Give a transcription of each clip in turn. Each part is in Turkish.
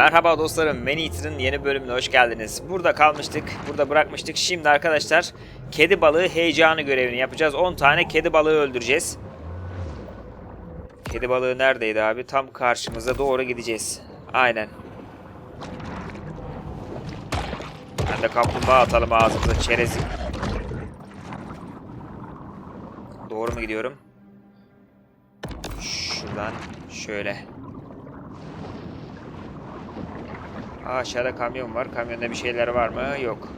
Merhaba dostlarım, Maneater'ın yeni bölümüne hoş geldiniz. Burada kalmıştık, burada bırakmıştık. Şimdi arkadaşlar kedi balığı heyecanı görevini yapacağız. 10 tane kedi balığı öldüreceğiz. Kedi balığı neredeydi abi? Tam karşımıza doğru gideceğiz. Aynen. Ben de kaplumbağa atalım ağzımıza çerezim. Doğru mu gidiyorum? Şuradan şöyle. Aa, aşağıda kamyon var. Kamyonda bir şeyler var mı? Yok.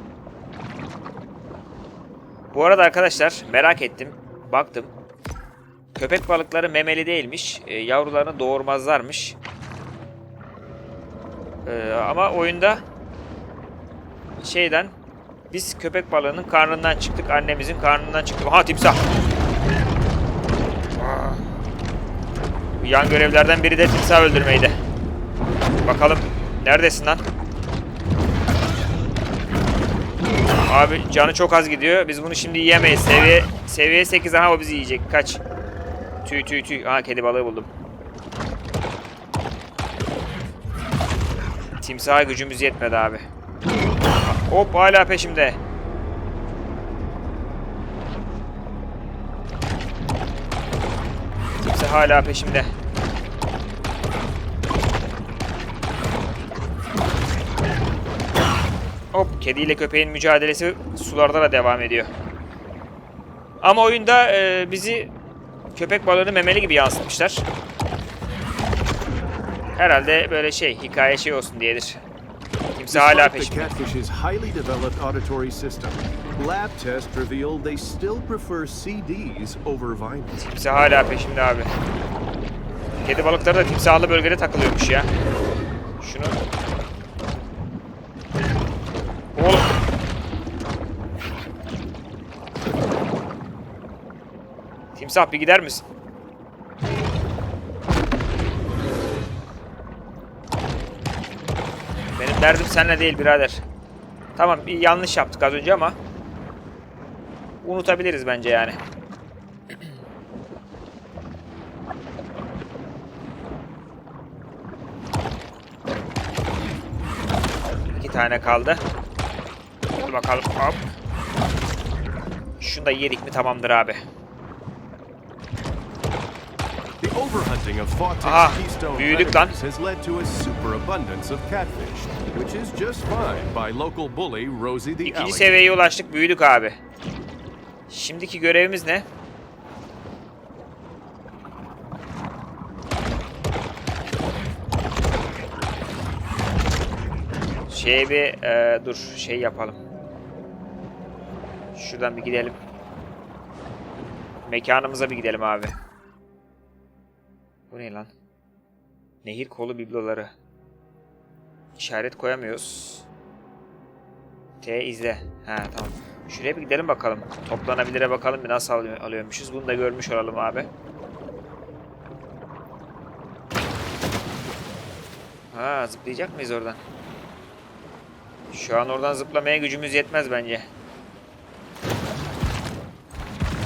Bu arada arkadaşlar merak ettim. Baktım. Köpek balıkları memeli değilmiş. E, yavrularını doğurmazlarmış. E, ama oyunda şeyden biz köpek balığının karnından çıktık. Annemizin karnından çıktık. Ha timsah. Yan görevlerden biri de timsah öldürmeydi. Bakalım neredesin lan? Abi canı çok az gidiyor. Biz bunu şimdi yiyemeyiz. Seviye seviye 8 aha o bizi yiyecek. Kaç. Tüy tüy tüy. Aha kedi balığı buldum. Timsaha gücümüz yetmedi abi. Hop hala peşimde. Timsah hala peşimde. Kediyle köpeğin mücadelesi sularda da devam ediyor. Ama oyunda e, bizi köpek balığını memeli gibi yansıtmışlar. Herhalde böyle şey hikaye şey olsun diyedir. Kimse hala peşimde. lab tests revealed they still prefer CDs over vinyl. Kimse hala peşimde abi. Kedi balıkları da timsahlı bölgede takılıyormuş ya. Şunu... Timsah bir gider misin? Benim derdim seninle değil birader. Tamam bir yanlış yaptık az önce ama unutabiliriz bence yani. İki tane kaldı. Dur bakalım. Hop. Şunu da yedik mi tamamdır abi. Overhunting of Aha, keystone predators has led to a superabundance of catfish, which is just fine by local bully Rosie the İkinci seviyeye ulaştık. Büyüdük abi. Şimdiki görevimiz ne? Şey bir e, dur şey yapalım. Şuradan bir gidelim. Mekanımıza bir gidelim abi. Bu ne lan? Nehir kolu bibloları. İşaret koyamıyoruz. T izle. Ha tamam. Şuraya bir gidelim bakalım. Toplanabilire bakalım bir nasıl alıyor- alıyormuşuz. Bunu da görmüş olalım abi. Ha zıplayacak mıyız oradan? Şu an oradan zıplamaya gücümüz yetmez bence.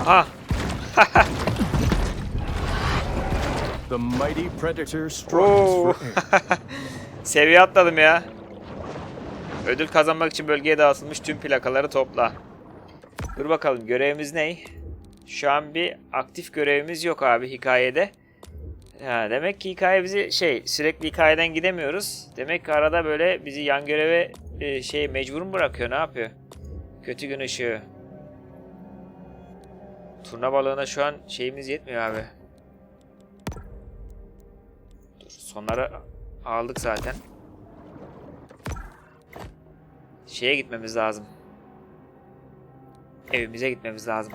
Aha The mighty predator Oo. air. Seviye atladım ya. Ödül kazanmak için bölgeye dağıtılmış tüm plakaları topla. Dur bakalım görevimiz ne? Şu an bir aktif görevimiz yok abi hikayede. Ha, demek ki hikaye bizi şey sürekli hikayeden gidemiyoruz. Demek ki arada böyle bizi yan göreve e, şey mecbur mu bırakıyor ne yapıyor? Kötü gün ışığı. Turna balığına şu an şeyimiz yetmiyor abi. Dur sonları aldık zaten. Şeye gitmemiz lazım. Evimize gitmemiz lazım.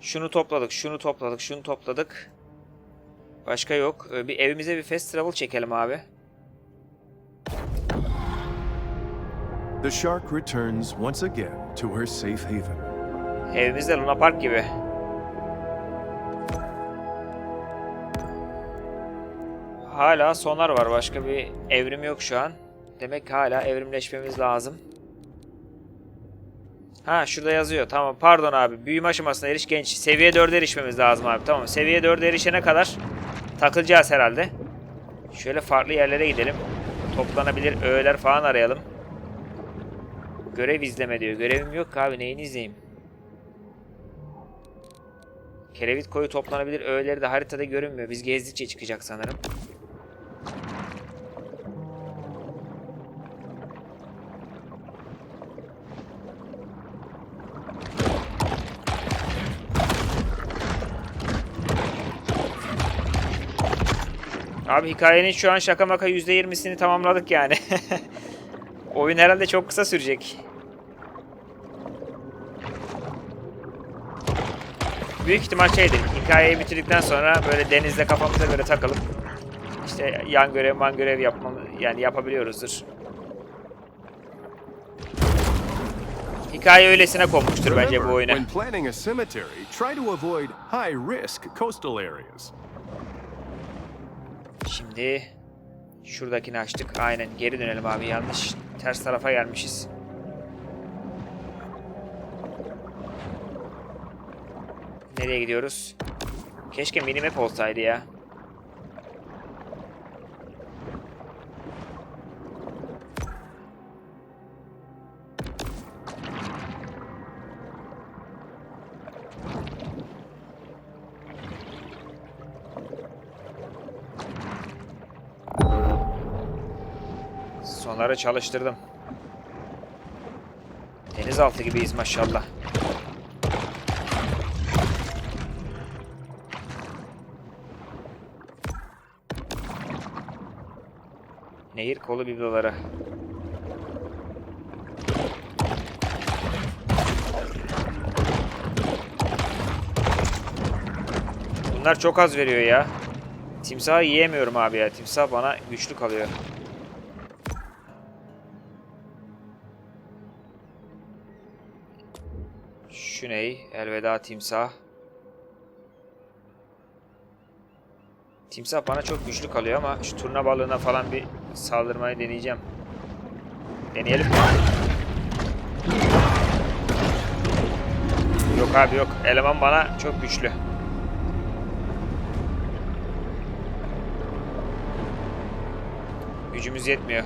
Şunu topladık, şunu topladık, şunu topladık. Başka yok. Ee, Bir evimize bir fast travel çekelim abi. The shark returns once again to her safe haven. Evimiz de Luna Park gibi. Hala sonar var. Başka bir evrim yok şu an. Demek hala evrimleşmemiz lazım. Ha şurada yazıyor. Tamam pardon abi. Büyüme aşamasına eriş genç. Seviye 4'e erişmemiz lazım abi. Tamam seviye 4'e erişene kadar takılacağız herhalde. Şöyle farklı yerlere gidelim. Toplanabilir öğeler falan arayalım. Görev izleme diyor. Görevim yok abi. Neyini izleyeyim? Kerevit koyu toplanabilir öğeleri de haritada görünmüyor. Biz gezdikçe çıkacak sanırım. Abi hikayenin şu an şaka maka %20'sini tamamladık yani. Oyun herhalde çok kısa sürecek. Büyük ihtimal şeydir. Hikayeyi bitirdikten sonra böyle denizde kafamıza göre takılıp işte yan görev man görev yapmamı yani yapabiliyoruzdur. Hikaye öylesine konmuştur bence bu oyuna. Şimdi şuradakini açtık. Aynen geri dönelim abi. Yanlış ters tarafa gelmişiz. Nereye gidiyoruz? Keşke minimap olsaydı ya. Sonları çalıştırdım. Denizaltı gibiyiz maşallah. Nehir kolu bibloları. Bunlar çok az veriyor ya. Timsahı yiyemiyorum abi ya. Timsah bana güçlü kalıyor. Şu ney? Elveda timsah. Timsah bana çok güçlü kalıyor ama şu turna balığına falan bir saldırmayı deneyeceğim. Deneyelim? Yok abi yok. Eleman bana çok güçlü. Gücümüz yetmiyor.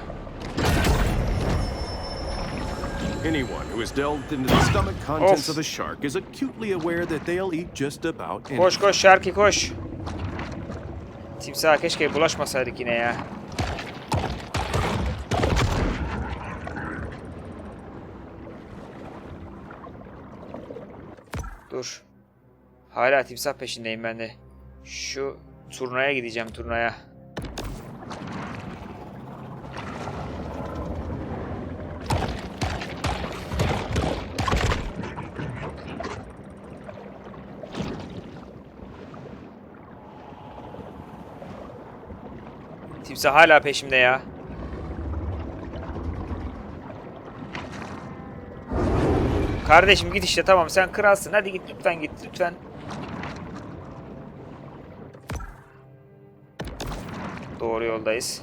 Anyone who has delved into the stomach contents Of. of a shark is acutely aware that they'll eat just about anything. Koş koş Şarki koş. Timsaha keşke bulaşmasaydık yine ya. Dur. Hala timsah peşindeyim ben de. Şu turnaya gideceğim turnaya. Timsah hala peşimde ya. Kardeşim git işte tamam sen kralsın. Hadi git lütfen git lütfen. Doğru yoldayız.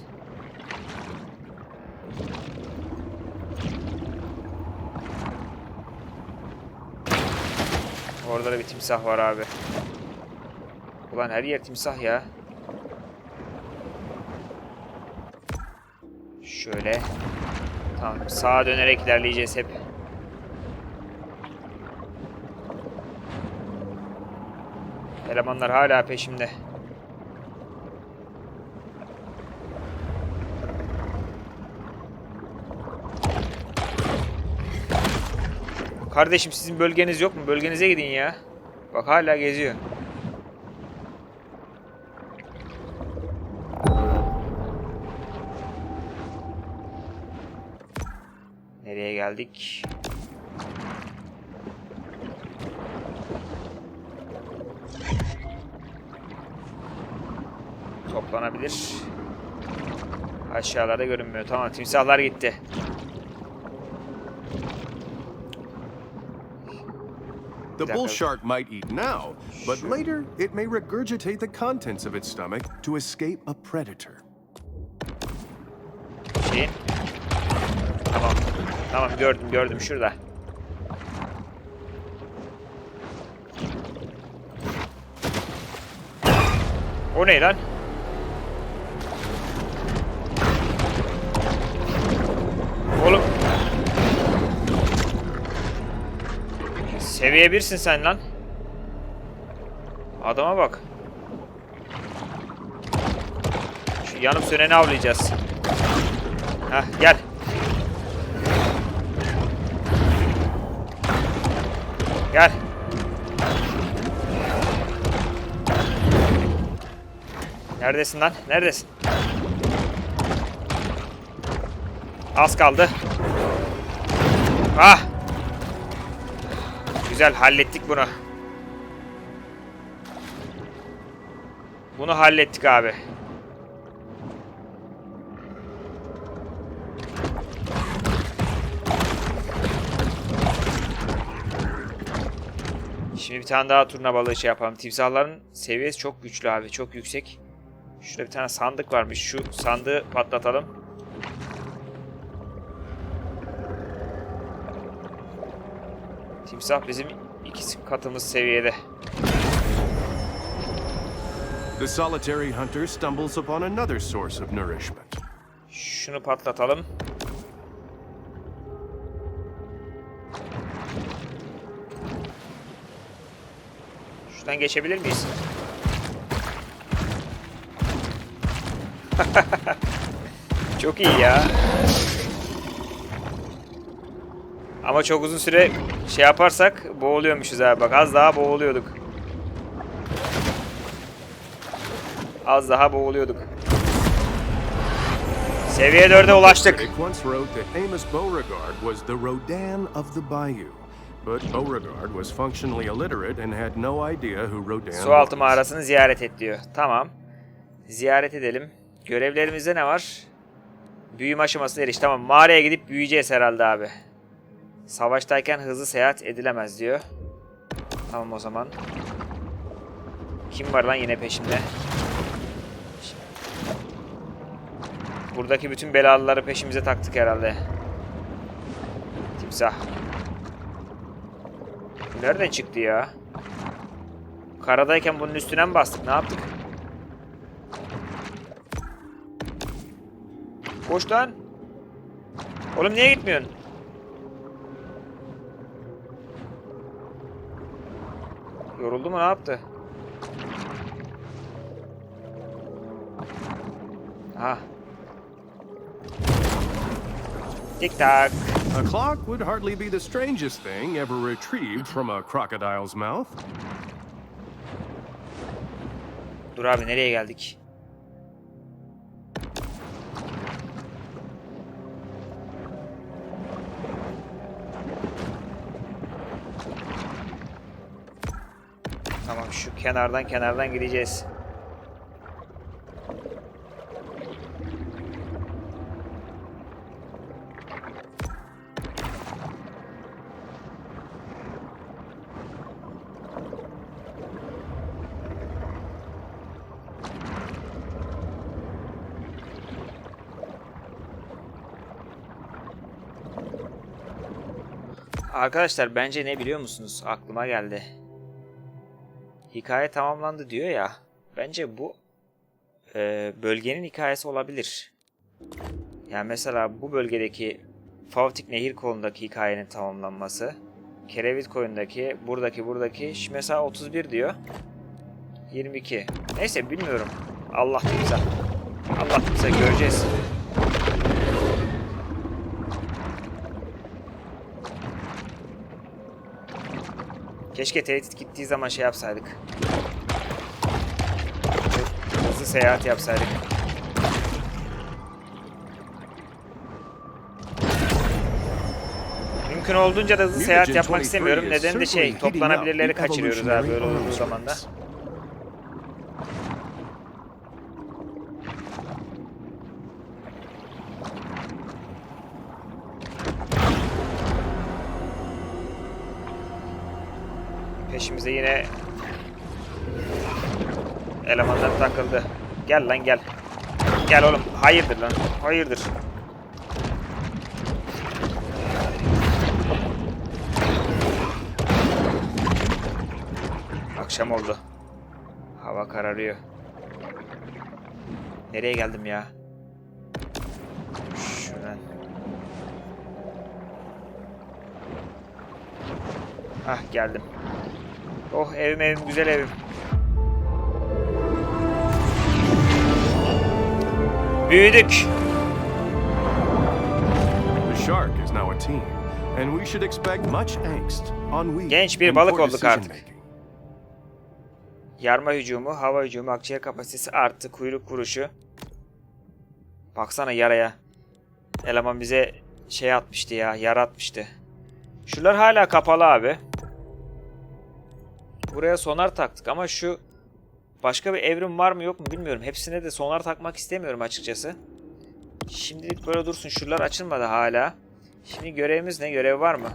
Orada da bir timsah var abi. Ulan her yer timsah ya. Şöyle. Tamam sağa dönerek ilerleyeceğiz hep. Elemanlar hala peşimde. Kardeşim sizin bölgeniz yok mu? Bölgenize gidin ya. Bak hala geziyor. Geldik? Toplanabilir. Aşağılarda görünmüyor. Tamam timsahlar gitti. The bull shark might eat now, but later it may regurgitate the contents of its stomach to escape a predator. Tamam gördüm gördüm şurada. O ne lan? Oğlum. Seviye birsin sen lan. Adama bak. Şu yanıp söneni avlayacağız. Hah gel. Neredesin lan? Neredesin? Az kaldı. Ah! Güzel hallettik bunu. Bunu hallettik abi. Şimdi bir tane daha turna balığı şey yapalım. Timsahların seviyesi çok güçlü abi. Çok yüksek. Şurada bir tane sandık varmış. Şu sandığı patlatalım. Timsah bizim iki katımız seviyede. The solitary hunter stumbles upon another source of nourishment. Şunu patlatalım. Şuradan geçebilir miyiz? çok iyi ya. Ama çok uzun süre şey yaparsak boğuluyormuşuz abi. Bak az daha boğuluyorduk. Az daha boğuluyorduk. Seviye 4'e ulaştık. Once wrote that Amos Beauregard was the Rodan of the bayou. But Beauregard was functionally illiterate and had no idea who Sualtı was. mağarasını ziyaret et diyor. Tamam. Ziyaret edelim. Görevlerimizde ne var? Büyüme aşamasına eriş. Tamam mağaraya gidip büyüyeceğiz herhalde abi. Savaştayken hızlı seyahat edilemez diyor. Tamam o zaman. Kim var lan yine peşimde? Buradaki bütün belalıları peşimize taktık herhalde. Timsah. Nereden çıktı ya? Karadayken bunun üstüne mi bastık? Ne yaptık? Koş lan. Oğlum niye gitmiyorsun? Yoruldu mu ne yaptı? Ha. Tik tak. A clock would hardly be the strangest thing ever retrieved from a crocodile's mouth. Dur abi nereye geldik? Kenardan kenardan gideceğiz. Arkadaşlar bence ne biliyor musunuz? Aklıma geldi. Hikaye tamamlandı diyor ya. Bence bu e, bölgenin hikayesi olabilir. Yani mesela bu bölgedeki Favtik Nehir kolundaki hikayenin tamamlanması. Kerevit koyundaki, buradaki, buradaki. Şu mesela 31 diyor. 22. Neyse bilmiyorum. Allah bize. Allah bize göreceğiz. Keşke tehdit gittiği zaman şey yapsaydık. Hızlı seyahat yapsaydık. Mümkün olduğunca da hızlı seyahat yapmak 23 istemiyorum. is Neden de şey toplanabilirleri kaçırıyoruz abi böyle olduğu arms Peşimize yine elemanlar takıldı. Gel lan gel. Gel oğlum. Hayırdır lan. Hayırdır. Akşam oldu. Hava kararıyor. Nereye geldim ya? Şuradan. Hah geldim. Oh evim evim güzel evim. Büyüdük. The shark is now a team, and we should expect much angst, ennui, Genç bir balık olduk artık. Yarma hücumu, hava hücumu, akciğer kapasitesi arttı. Kuyruk vuruşu. Baksana yaraya. Eleman bize şey atmıştı ya, yara atmıştı. Şuralar hala kapalı abi. Buraya sonar taktık ama şu başka bir evrim var mı yok mu bilmiyorum. Hepsine de sonar takmak istemiyorum açıkçası. Şimdilik böyle dursun. Şuralar açılmadı hala. Şimdi görevimiz ne? Görev var mı?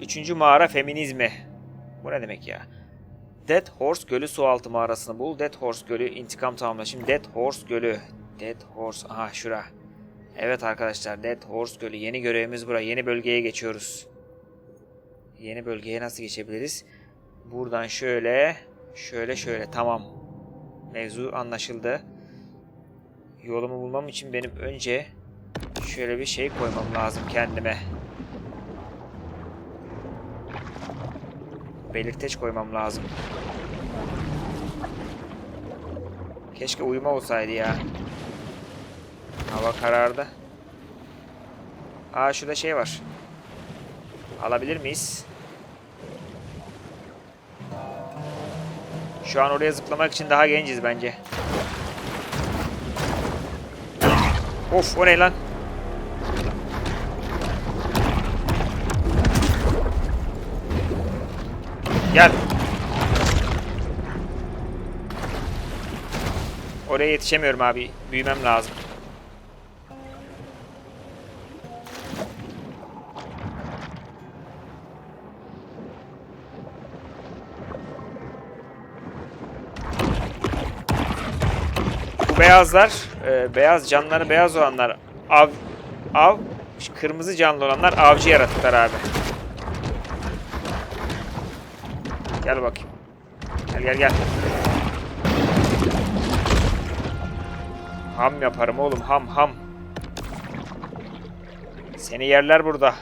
Üçüncü mağara feminizmi. Bu ne demek ya? Dead Horse Gölü sualtı mağarasını bul. Dead Horse Gölü intikam tamamla. Şimdi Dead Horse Gölü. Dead Horse. Aha şura. Evet arkadaşlar Dead Horse Gölü. Yeni görevimiz bura. Yeni bölgeye geçiyoruz. Yeni bölgeye nasıl geçebiliriz? Buradan şöyle. Şöyle şöyle. Tamam. Mevzu anlaşıldı. Yolumu bulmam için benim önce şöyle bir şey koymam lazım kendime. belirteç koymam lazım. Keşke uyuma olsaydı ya. Hava karardı. Aa şurada şey var. Alabilir miyiz? Şu an oraya zıplamak için daha genciz bence. Of o ne lan? Gel. Oraya yetişemiyorum abi. Büyümem lazım. Beyazlar, e, beyaz canları beyaz olanlar av, av, kırmızı canlı olanlar avcı yaratıklar abi. Gel bakayım. Gel gel gel. Ham yaparım oğlum ham ham. Seni yerler burada.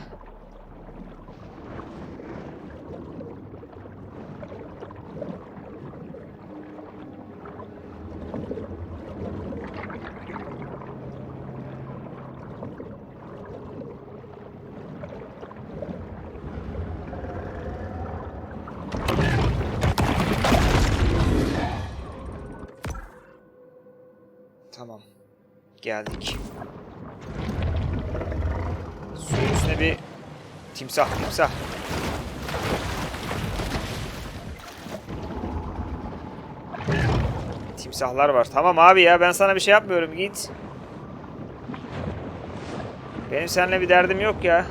Tamam. Geldik. Suyun üstüne bir timsah timsah. Timsahlar var. Tamam abi ya ben sana bir şey yapmıyorum git. Benim seninle bir derdim yok ya.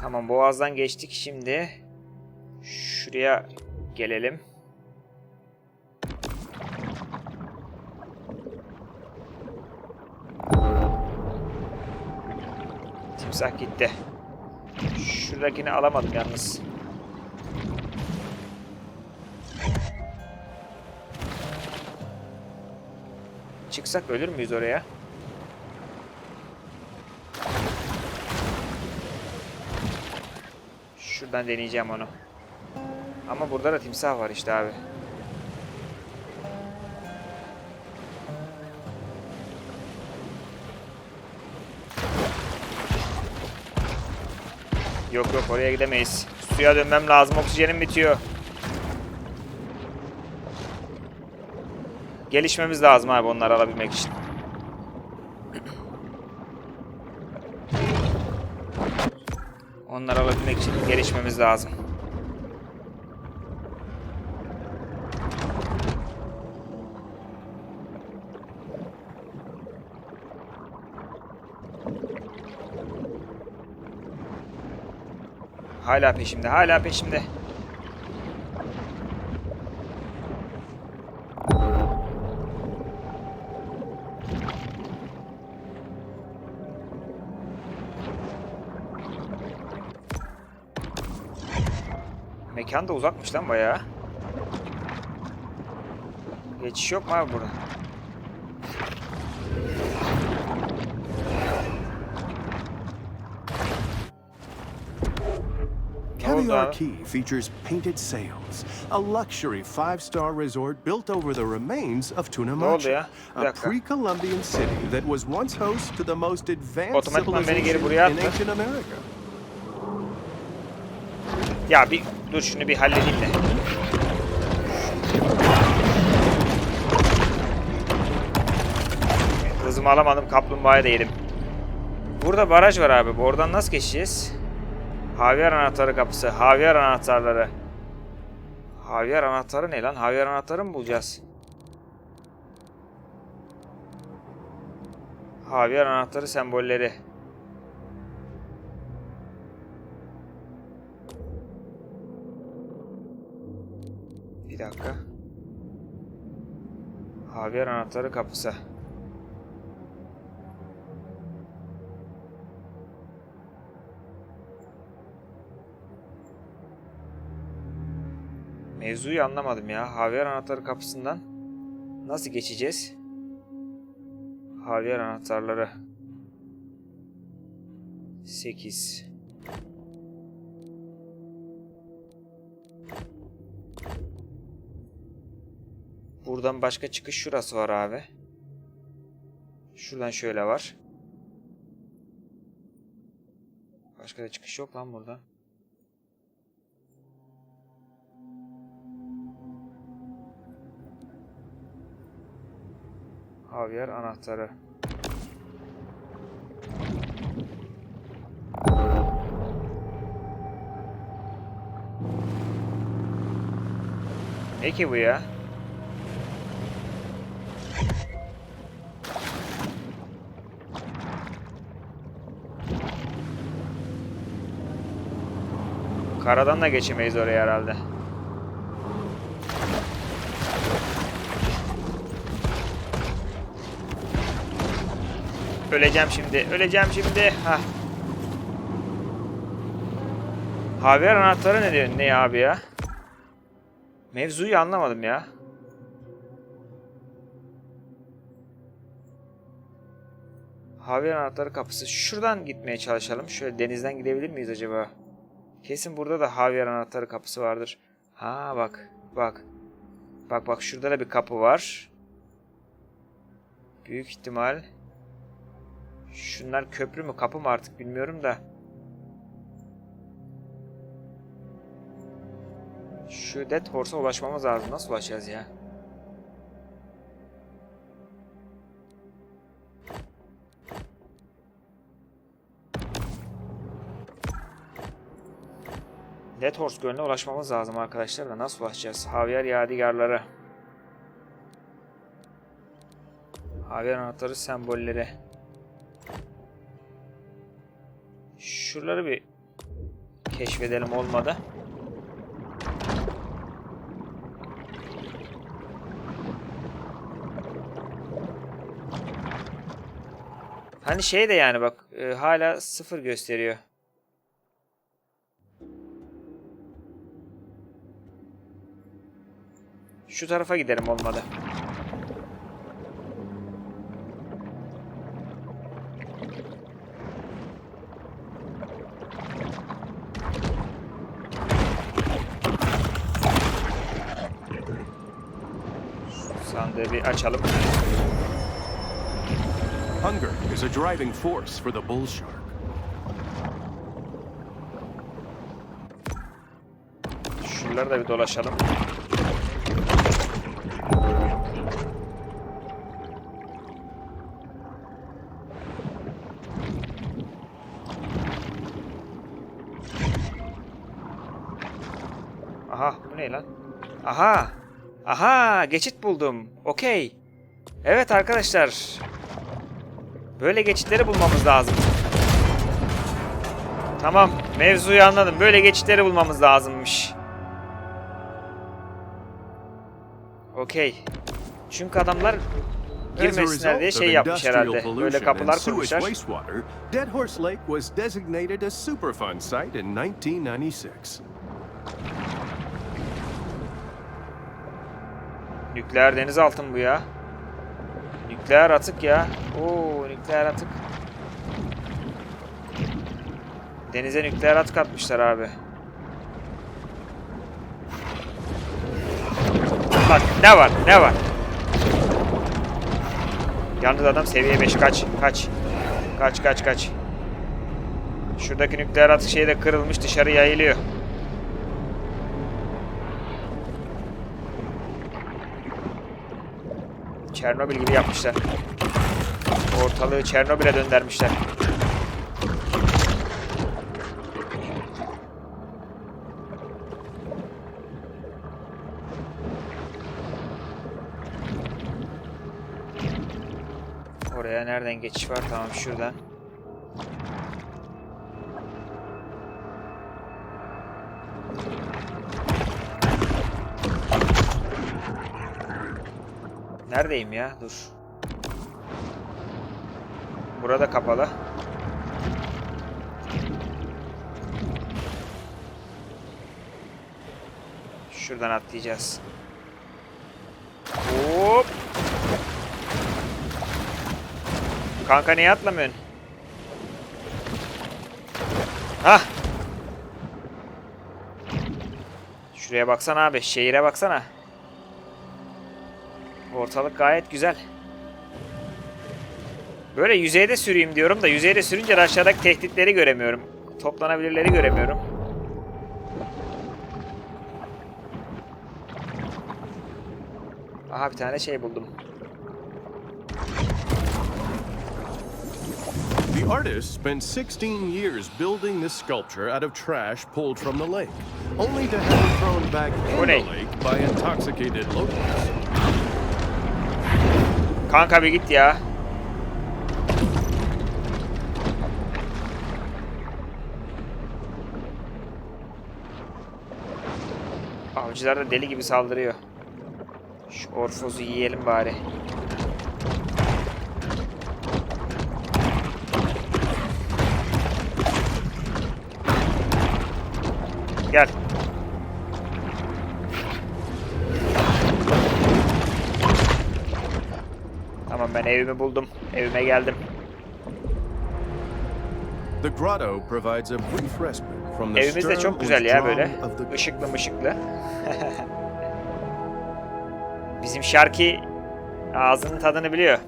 Tamam boğazdan geçtik şimdi. Şuraya gelelim. Timsah gitti. Şuradakini alamadım yalnız. Çıksak ölür müyüz oraya? Şuradan deneyeceğim onu. Ama burada da timsah var işte abi. Yok yok oraya gidemeyiz. Suya dönmem lazım. Oksijenim bitiyor. Gelişmemiz lazım abi onları alabilmek için. Onları alabilmek için gelişmemiz lazım. Hala peşimde, hala peşimde. Mekan da uzakmış lan bayağı. Geçiş yok mu abi burada? Key features painted sails, a luxury five-star resort built over the remains of Tunamacha, a pre-Columbian city that was once host to the most advanced civilization in ancient America. Ya bir dur şunu bir halledeyim de. Hızımı alamadım. Kaplumbağayı da yedim. Burada baraj var abi. Oradan nasıl geçeceğiz? Havyar anahtarı kapısı. Havyar anahtarları. Havyar anahtarı ne lan? Havyar anahtarı mı bulacağız? Havyar anahtarı sembolleri. Bir dakika. Havyar anahtarı kapısı. Mevzuyu anlamadım ya. Havyar anahtarı kapısından nasıl geçeceğiz? Havyar anahtarları. 8 Buradan başka çıkış şurası var abi. Şuradan şöyle var. Başka da çıkış yok lan burada. Havyar anahtarı. Ne ki bu ya? Karadan da geçemeyiz oraya herhalde. Öleceğim şimdi. Öleceğim şimdi. Hah. Havyar anahtarı ne diyor? Ne abi ya? Mevzuyu anlamadım ya. Havyar anahtarı kapısı. Şuradan gitmeye çalışalım. Şöyle denizden gidebilir miyiz acaba? Kesin burada da Havyar anahtarı kapısı vardır. Ha bak. Bak. Bak bak şurada da bir kapı var. Büyük ihtimal. Şunlar köprü mü kapı mı artık bilmiyorum da. Şu Dead Horse'a ulaşmamız lazım. Nasıl ulaşacağız ya? Dead Horse Gölü'ne ulaşmamız lazım arkadaşlar da nasıl ulaşacağız? Havyar Yadigarları. Havyar anahtarı sembolleri. Şuraları bir keşfedelim olmadı. Hani şey de yani bak e, hala sıfır gösteriyor. Şu tarafa gidelim olmadı. Açalım. Hunger is a driving force for the bull shark. Şuraları da bir dolaşalım. Aha bu ne lan? Aha! Aha geçit buldum. Okey. Evet arkadaşlar. Böyle geçitleri bulmamız lazım. Tamam, mevzuyu anladım. Böyle geçitleri bulmamız lazımmış. Okey. Çünkü adamlar girmesinler diye şey yapmış herhalde. Böyle kapılar kurmuşlar. Dead Horse Lake was designated a Superfund site in 1996. Nükleer denizaltı bu ya? Nükleer atık ya. Oo nükleer atık. Denize nükleer atık atmışlar abi. Bak ne var ne var. Yalnız adam seviye 5 kaç kaç. Kaç kaç kaç. Şuradaki nükleer atık şeyi de kırılmış dışarı yayılıyor. Çernobil gibi yapmışlar. Ortalığı Çernobil'e döndürmüşler. Oraya nereden geçiş var? Tamam şuradan. Neredeyim ya? Dur. Burada kapalı. Şuradan atlayacağız. Hop. Kanka niye atlamıyorsun? Hah. Şuraya baksana abi. Şehire baksana. Ortalık gayet güzel. Böyle yüzeyde süreyim diyorum da yüzeyde sürünce aşağıdaki tehditleri göremiyorum. Toplanabilirleri göremiyorum. Aha bir tane şey buldum. The artist spent 16 years building this sculpture out of trash pulled from the lake, only to have it thrown back in the lake by intoxicated locals. Kanka bir git ya. Avcılar da deli gibi saldırıyor. Şu orfozu yiyelim bari. Evimi buldum. Evime geldim. The grotto provides a brief respite from the Evimiz de çok güzel ya böyle. Işıklı mışıklı. Bizim Şarki ağzının tadını biliyor.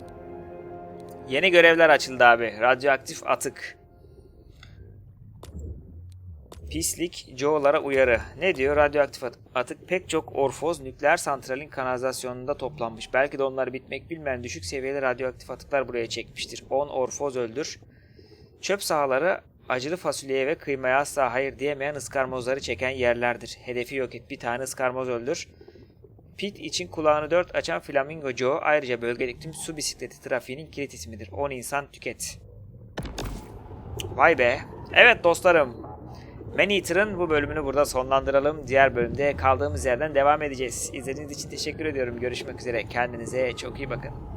Yeni görevler açıldı abi. Radyoaktif atık. Pislik, Joe'lara uyarı. Ne diyor? Radyoaktif at- atık pek çok orfoz nükleer santralin kanalizasyonunda toplanmış. Belki de onları bitmek bilmeyen düşük seviyeli radyoaktif atıklar buraya çekmiştir. 10 orfoz öldür. Çöp sahaları acılı fasulyeye ve kıymaya asla hayır diyemeyen ıskarmozları çeken yerlerdir. Hedefi yok et bir tane ıskarmoz öldür. Pit için kulağını dört açan Flamingo Joe ayrıca bölgedeki tüm su bisikleti trafiğinin kilit ismidir. 10 insan tüket. Vay be. Evet dostlarım. Maneater'ın bu bölümünü burada sonlandıralım. Diğer bölümde kaldığımız yerden devam edeceğiz. İzlediğiniz için teşekkür ediyorum. Görüşmek üzere. Kendinize çok iyi bakın.